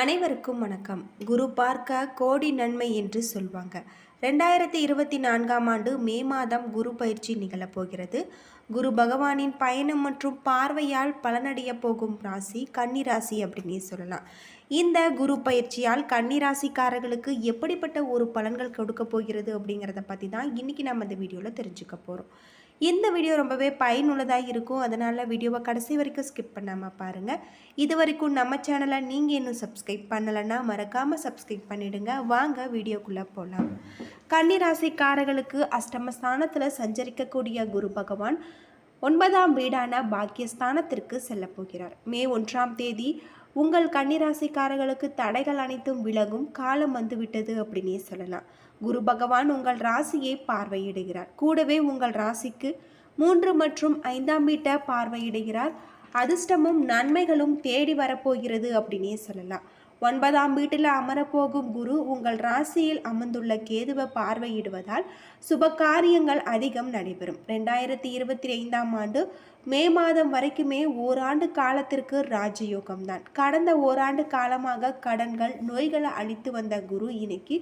அனைவருக்கும் வணக்கம். குரு பார்க்க கோடி நன்மை என்று சொல்வாங்க. ரெண்டாயிரத்தி இருபத்தி நான்காம் ஆண்டு மே மாதம் குரு பயிற்சி நிகழப்போகிறது குரு பகவானின் பயணம் மற்றும் பார்வையால் பலனடைய போகும் ராசி கன்னிராசி ராசி சொல்லலாம். இந்த குரு பயிற்சியால் கன்னிராசிக்காரர்களுக்கு எப்படிப்பட்ட ஒரு பலன்கள் கொடுக்க போகிறது அப்படிங்கிறத பற்றி தான் இன்றைக்கி நம்ம இந்த வீடியோவில் தெரிஞ்சுக்க போகிறோம் இந்த வீடியோ ரொம்பவே பயனுள்ளதாக இருக்கும். அதனால் வீடியோவை கடைசி வரைக்கும் ஸ்கிப் பண்ணாமல் பாருங்கள் இது வரைக்கும் நம்ம சேனலை நீங்கள் இன்னும் சப்ஸ்கிரைப் பண்ணலைன்னா மறக்காமல் சப்ஸ்கிரைப் பண்ணிடுங்க. வாங்க வீடியோக்குள்ளே போகலாம் கன்னிராசிக்காரர்களுக்கு அஷ்டமஸ்தானத்தில் சஞ்சரிக்கக்கூடிய குரு பகவான் ஒன்பதாம் வீடான பாக்கியஸ்தானத்திற்கு செல்லப்போகிறார் மே ஒன்றாம் தேதி உங்கள் கன்னிராசிக்காரர்களுக்கு தடைகள் அனைத்தும் விலகும். காலம் வந்துவிட்டது அப்படின்னே சொல்லலாம். குரு பகவான் உங்கள் ராசியை பார்வையிடுகிறார். கூடவே உங்கள் ராசிக்கு மூன்று மற்றும் ஐந்தாம் வீட்டை பார்வையிடுகிறார். அதிர்ஷ்டமும் நன்மைகளும் தேடி வரப்போகிறது அப்படின்னே சொல்லலாம். ஒன்பதாம் வீட்டில் அமரப்போகும் குரு உங்கள் ராசியில் அமர்ந்துள்ள கேதுவை பார்வையிடுவதால் சுப காரியங்கள் அதிகம் நடைபெறும். ரெண்டாயிரத்தி இருபத்தி ஐந்தாம் ஆண்டு மே மாதம் வரைக்குமே ஓராண்டு காலத்திற்கு ராஜயோகம்தான். கடந்த ஓராண்டு காலமாக கடன்கள் நோய்களை அழித்து வந்த குரு இன்னைக்கு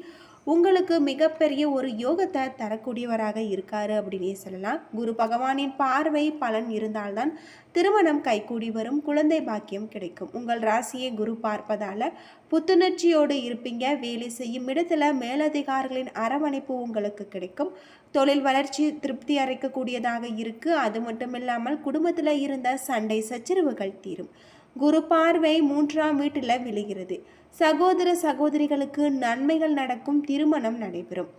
உங்களுக்கு மிகப்பெரிய ஒரு யோகத்தை தரக்கூடியவராக இருக்காரு அப்படின்னே சொல்லலாம். குரு பகவானின் பார்வை பலன் இருந்தால்தான் திருமணம் கைகூடி வரும் குழந்தை பாக்கியம் கிடைக்கும். உங்கள் ராசியை குரு பார்ப்பதால புத்துணர்ச்சியோடு இருப்பீங்க. வேலை செய்யும் இடத்துல மேலதிகாரிகளின் அரவணைப்பு உங்களுக்கு கிடைக்கும். தொழில் வளர்ச்சி திருப்தி அறைக்கக்கூடியதாக இருக்குது அது மட்டும் இல்லாமல் குடும்பத்தில் இருந்த சண்டை சச்சரவுகள் தீரும். குரு பார்வை மூன்றாம் வீட்டில் விழுகிறது. சகோதர சகோதரிகளுக்கு நன்மைகள் நடக்கும் திருமணம் நடைபெறும்.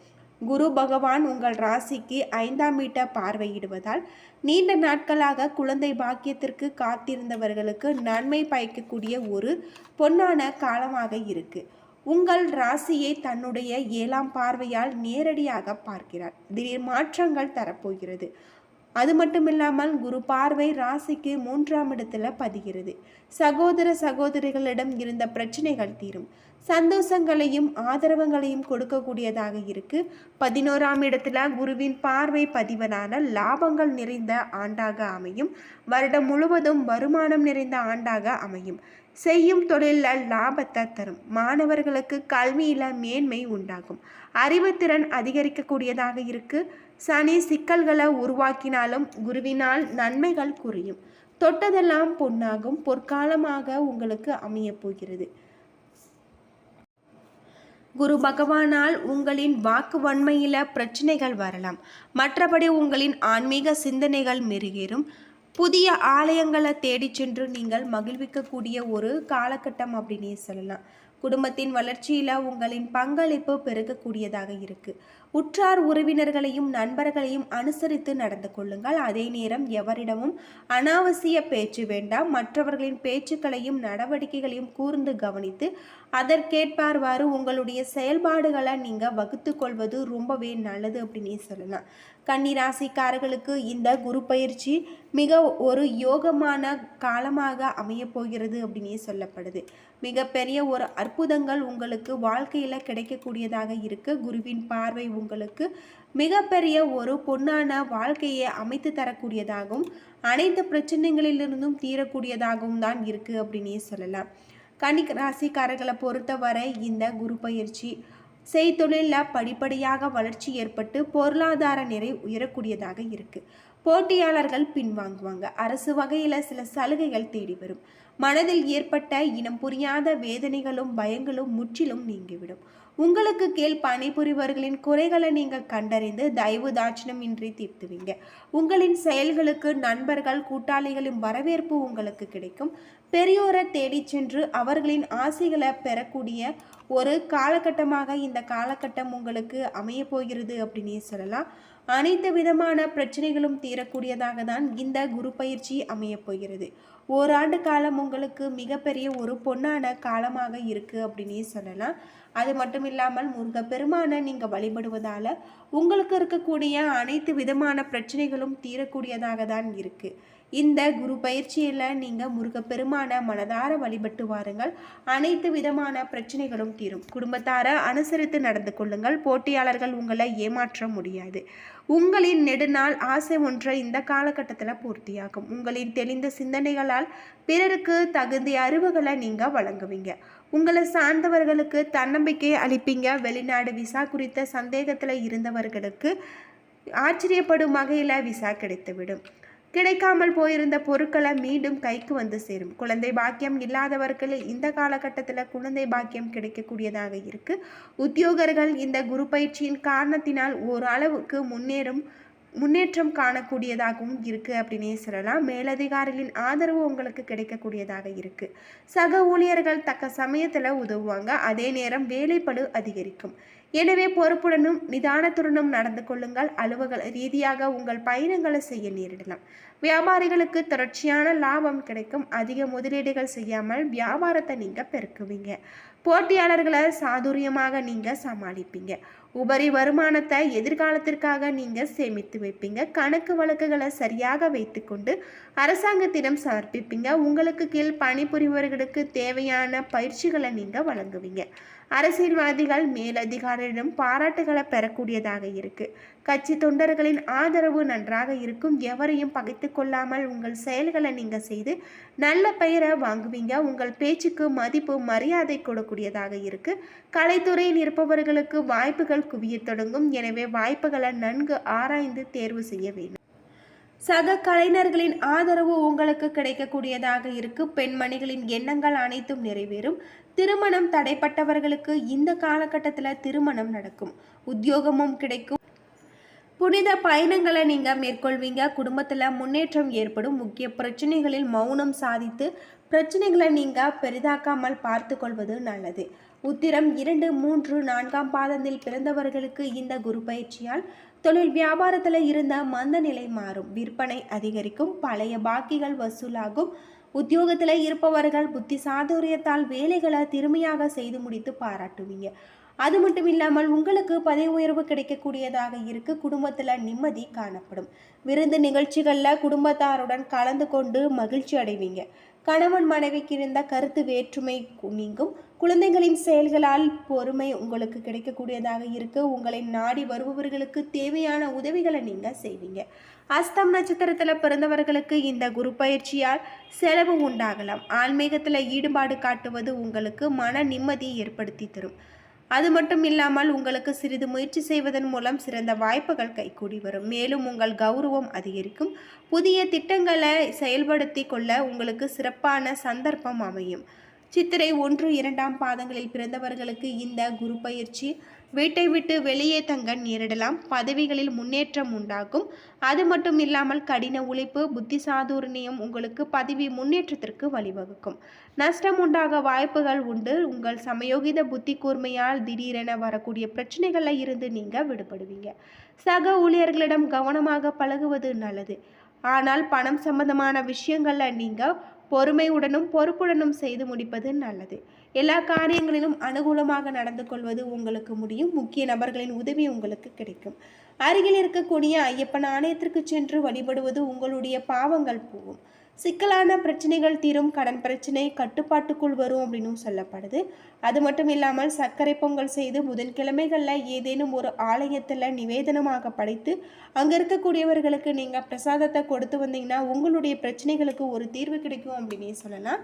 குரு பகவான் உங்கள் ராசிக்கு ஐந்தாம் வீட்டை பார்வையிடுவதால் நீண்ட நாட்களாக குழந்தை பாக்கியத்திற்கு காத்திருந்தவர்களுக்கு நன்மை பயக்கக்கூடிய ஒரு பொன்னான காலமாக இருக்கு. உங்கள் ராசியை தன்னுடைய ஏழாம் பார்வையால் நேரடியாக பார்க்கிறார். திடீர் மாற்றங்கள் தரப்போகிறது. அது மட்டும் இல்லாமல் குரு பார்வை ராசிக்கு மூன்றாம் இடத்துல பதிகிறது. சகோதர சகோதரிகளிடம் இருந்த பிரச்சனைகள் தீரும். சந்தோஷங்களையும் ஆதரவங்களையும் கொடுக்கக்கூடியதாக இருக்கு. பதினோராம் இடத்துல குருவின் பார்வை பதிவதான லாபங்கள் நிறைந்த ஆண்டாக அமையும். வருடம் முழுவதும் வருமானம் நிறைந்த ஆண்டாக அமையும். செய்யும் தொழிலில் லாபத்தை தரும். மாணவர்களுக்கு கல்வியில் மேன்மை உண்டாகும். அறிவுத்திறன் அதிகரிக்கக்கூடியதாக இருக்கு. சனி சிக்கல்களை உருவாக்கினாலும் குருவினால் நன்மைகள் குறையும். தொட்டதெல்லாம் பொன்னாகும். பொற்காலமாக உங்களுக்கு அமையப் போகிறது. குரு பகவானால் உங்களின் வாக்கு வன்மையில் பிரச்சனைகள் வரலாம். மற்றபடி உங்களின் ஆன்மீக சிந்தனைகள் மெருகேறும். புதிய ஆலயங்களை தேடி சென்று நீங்கள் மகிழ்விக்கக்கூடிய ஒரு காலகட்டம் அப்படின்னே சொல்லலாம். குடும்பத்தின் வளர்ச்சியில் உங்களின் பங்களிப்பு பெருகக்கூடியதாக இருக்கு. உற்றார் உறவினர்களையும் நண்பர்களையும் அனுசரித்து நடந்து கொள்ளுங்கள். அதே நேரம் எவரிடமும் அனாவசிய பேச்சு வேண்டாம். மற்றவர்களின் பேச்சுக்களையும் நடவடிக்கைகளையும் கூர்ந்து கவனித்து அதற்கேற்பார்வாறு உங்களுடைய செயல்பாடுகளை நீங்கள் வகுத்து கொள்வது ரொம்பவே நல்லது அப்படின்னே சொல்லலாம். கன்னிராசிக்காரர்களுக்கு இந்த குரு பயிற்சி மிக ஒரு யோகமான காலமாக அமையப்போகிறது அப்படின்னே சொல்லப்படுது. மிகப்பெரிய ஒரு அற்புதங்கள் உங்களுக்கு வாழ்க்கையில் கிடைக்கக்கூடியதாக இருக்குது குருவின் பார்வை உங்களுக்கு மிகப்பெரிய ஒரு பொன்னான வாழ்க்கையை அமைத்து தரக்கூடியதாகவும் அனைத்து பிரச்சனைகளிலிருந்தும் தீரக்கூடியதாகவும் தான் இருக்குது அப்படின்னே சொல்லலாம். கன்னி ராசிக்காரர்களை பொறுத்தவரை இந்த குரு பயிற்சி செய்தொழிலில் படிப்படியாக வளர்ச்சி ஏற்பட்டு பொருளாதார நிறை உயரக்கூடியதாக இருக்கு. போட்டியாளர்கள் பின்வாங்குவாங்க. அரசு வகையில் சில சலுகைகள் தேடி வரும். மனதில் ஏற்பட்ட இனம் புரியாத வேதனைகளும் பயங்களும் முற்றிலும் நீங்கிவிடும். உங்களுக்கு கீழ் பணிபுரிபவர்களின் குறைகளை நீங்கள் கண்டறிந்து தயவு தாட்சணமின்றி தீர்த்துவீங்க. உங்களின் செயல்களுக்கு நண்பர்கள் கூட்டாளிகளின் வரவேற்பு உங்களுக்கு கிடைக்கும். பெரியோரை தேடி சென்று அவர்களின் ஆசைகளை பெறக்கூடிய ஒரு காலகட்டமாக இந்த காலகட்டம் உங்களுக்கு அமைய போகிறது அப்படின்னு சொல்லலாம். அனைத்து விதமான பிரச்சனைகளும் தீரக்கூடியதாக தான் இந்த குரு பயிற்சி அமையப் போகிறது. ஓராண்டு காலம் உங்களுக்கு மிகப்பெரிய ஒரு பொன்னான காலமாக இருக்குது அப்படின்னே சொல்லலாம். அது மட்டும் இல்லாமல் முருகப்பெருமானை நீங்கள் வழிபடுவதால் உங்களுக்கு இருக்கக்கூடிய அனைத்து விதமான பிரச்சனைகளும் தீரக்கூடியதாக தான் இருக்குது இந்த குரு பயிற்சியில் நீங்கள் முருகப்பெருமான மனதார வழிபட்டு வாருங்கள். அனைத்து விதமான பிரச்சனைகளும் தீரும். குடும்பத்தார அனுசரித்து நடந்து கொள்ளுங்கள். போட்டியாளர்கள் உங்களை ஏமாற்ற முடியாது. உங்களின் நெடுநாள் ஆசை ஒன்றை இந்த காலகட்டத்தில் பூர்த்தியாகும். உங்களின் தெளிந்த சிந்தனைகளால் பிறருக்கு தகுந்த அறிவுகளை நீங்கள் வழங்குவீங்க. உங்களை சார்ந்தவர்களுக்கு தன்னம்பிக்கை அளிப்பீங்க. வெளிநாடு விசா குறித்த சந்தேகத்தில் இருந்தவர்களுக்கு ஆச்சரியப்படும் வகையில் விசா கிடைத்துவிடும். கிடைக்காமல் போயிருந்த பொருட்களை மீண்டும் கைக்கு வந்து சேரும். குழந்தை பாக்கியம் இல்லாதவர்கள் இந்த காலகட்டத்தில் குழந்தை பாக்கியம் கிடைக்கக்கூடியதாக இருக்கு. உத்தியோகர்கள் இந்த குரு பயிற்சியின் காரணத்தினால் ஓரளவுக்கு முன்னேறும் முன்னேற்றம் காணக்கூடியதாகவும் இருக்குது அப்படின்னே சொல்லலாம். மேலதிகாரிகளின் ஆதரவு உங்களுக்கு கிடைக்கக்கூடியதாக இருக்குது சக ஊழியர்கள் தக்க சமயத்தில் உதவுவாங்க. அதே நேரம் வேலைப்படு அதிகரிக்கும். எனவே பொறுப்புடனும் நிதானத்துடனும் நடந்து கொள்ளுங்கள். அலுவலக ரீதியாக உங்கள் பயணங்களை செய்ய நேரிடலாம். வியாபாரிகளுக்கு தொடர்ச்சியான லாபம் கிடைக்கும். அதிக முதலீடுகள் செய்யாமல் வியாபாரத்தை நீங்கள் பெருக்குவீங்க. போட்டியாளர்களை சாதுரியமாக நீங்கள் சமாளிப்பீங்க. உபரி வருமானத்தை எதிர்காலத்திற்காக நீங்கள் சேமித்து வைப்பீங்க. கணக்கு வழக்குகளை சரியாக வைத்துக்கொண்டு அரசாங்கத்திடம் சமர்ப்பிப்பீங்க. உங்களுக்கு கீழ் பணிபுரிபவர்களுக்கு தேவையான பயிற்சிகளை நீங்கள் வழங்குவீங்க. அரசியல்வாதிகள் மேலதிகாரிகளிடம் பாராட்டுகளை பெறக்கூடியதாக இருக்கு. கட்சி தொண்டர்களின் ஆதரவு நன்றாக இருக்கும். எவரையும் பகைத்து கொள்ளாமல் உங்கள் செயல்களை நீங்கள் செய்து நல்ல பெயரை வாங்குவீங்க. உங்கள் பேச்சுக்கு மதிப்பு மரியாதை கொடுக்கூடியதாக இருக்கு. கலைத்துறையில் இருப்பவர்களுக்கு வாய்ப்புகள் குவியத் தொடங்கும். எனவே வாய்ப்புகளை நன்கு ஆராய்ந்து தேர்வு செய்ய வேண்டும். சக கலைஞர்களின் ஆதரவு உங்களுக்கு கிடைக்கக்கூடியதாக இருக்கு. பெண்மணிகளின் எண்ணங்கள் அனைத்தும் நிறைவேறும். திருமணம் தடைப்பட்டவர்களுக்கு இந்த காலகட்டத்தில் திருமணம் நடக்கும். உத்தியோகமும் கிடைக்கும். புனித பயணங்களை நீங்கள் மேற்கொள்வீங்க. குடும்பத்தில் முன்னேற்றம் ஏற்படும். முக்கிய பிரச்சனைகளில் மௌனம் சாதித்து பிரச்சனைகளை நீங்கள் பெரிதாக்காமல் பார்த்து கொள்வது நல்லது. உத்திரம் இரண்டு மூன்று நான்காம் பாதத்தில் பிறந்தவர்களுக்கு இந்த குரு பயிற்சியால் தொழில் வியாபாரத்தில் இருந்த மந்த நிலை மாறும். விற்பனை அதிகரிக்கும் பழைய பாக்கிகள் வசூலாகும். உத்தியோகத்தில் இருப்பவர்கள் புத்தி சாதுரியத்தால் வேலைகளை திறமையாக செய்து முடித்து பாராட்டுவீங்க. அது மட்டும் இல்லாமல் உங்களுக்கு பதவி உயர்வு கிடைக்கக்கூடியதாக இருக்கு. குடும்பத்தில் நிம்மதி காணப்படும். விருந்து நிகழ்ச்சிகளில் குடும்பத்தாருடன் கலந்து கொண்டு மகிழ்ச்சி அடைவீங்க. கணவன் மனைவிக்கு இருந்த கருத்து வேற்றுமை நீங்கும். குழந்தைகளின் செயல்களால் பொறுமை உங்களுக்கு கிடைக்கக்கூடியதாக இருக்கு. உங்களை நாடி வருபவர்களுக்கு தேவையான உதவிகளை நீங்கள் செய்வீங்க. அஸ்தம் நட்சத்திரத்தில் பிறந்தவர்களுக்கு இந்த குரு பயிற்சியால் செலவு உண்டாகலாம். ஆன்மீகத்தில் ஈடுபாடு காட்டுவது உங்களுக்கு மன நிம்மதியை ஏற்படுத்தி தரும். அது மட்டும் இல்லாமல் உங்களுக்கு சிறிது முயற்சி செய்வதன் மூலம் சிறந்த வாய்ப்புகள் கைகூடி வரும். மேலும் உங்கள் கௌரவம் அதிகரிக்கும். புதிய திட்டங்களை செயல்படுத்தி கொள்ள உங்களுக்கு சிறப்பான சந்தர்ப்பம் அமையும். சித்திரை ஒன்று இரண்டாம் பாதங்களில் பிறந்தவர்களுக்கு இந்த குரு பயிற்சி வீட்டை விட்டு வெளியே தங்க நேரிடலாம். பதவிகளில் முன்னேற்றம் உண்டாகும். அது மட்டும் இல்லாமல் கடின உழைப்பு புத்தி சாதுர்ணியம் உங்களுக்கு பதவி முன்னேற்றத்திற்கு வழிவகுக்கும். நஷ்டம் உண்டாக வாய்ப்புகள் உண்டு. உங்கள் சமயோகித புத்தி கூர்மையால் திடீரென வரக்கூடிய பிரச்சனைகளில் இருந்து நீங்கள் விடுபடுவீங்க. சக ஊழியர்களிடம் கவனமாக பழகுவது நல்லது. ஆனால் பணம் சம்பந்தமான விஷயங்களில் நீங்கள் பொறுமையுடனும் பொறுப்புடனும் செய்து முடிப்பது நல்லது. எல்லா காரியங்களிலும் அனுகூலமாக நடந்து கொள்வது உங்களுக்கு முடியும். முக்கிய நபர்களின் உதவி உங்களுக்கு கிடைக்கும். அருகில் இருக்கக்கூடிய ஐயப்பன் ஆலயத்திற்கு சென்று வழிபடுவது உங்களுடைய பாவங்கள் போகும். சிக்கலான பிரச்சனைகள் தீரும். கடன் பிரச்சனை கட்டுப்பாட்டுக்குள் வரும் அப்படின்னு சொல்லப்படுது. அது மட்டும் இல்லாமல் சர்க்கரை பொங்கல் செய்து புதன்கிழமைகளில் ஏதேனும் ஒரு ஆலயத்தில் நிவேதனமாக படைத்து அங்கே இருக்கக்கூடியவர்களுக்கு நீங்கள் பிரசாதத்தை கொடுத்து வந்தீங்கன்னா உங்களுடைய பிரச்சனைகளுக்கு ஒரு தீர்வு கிடைக்கும் அப்படின்னே சொல்லலாம்.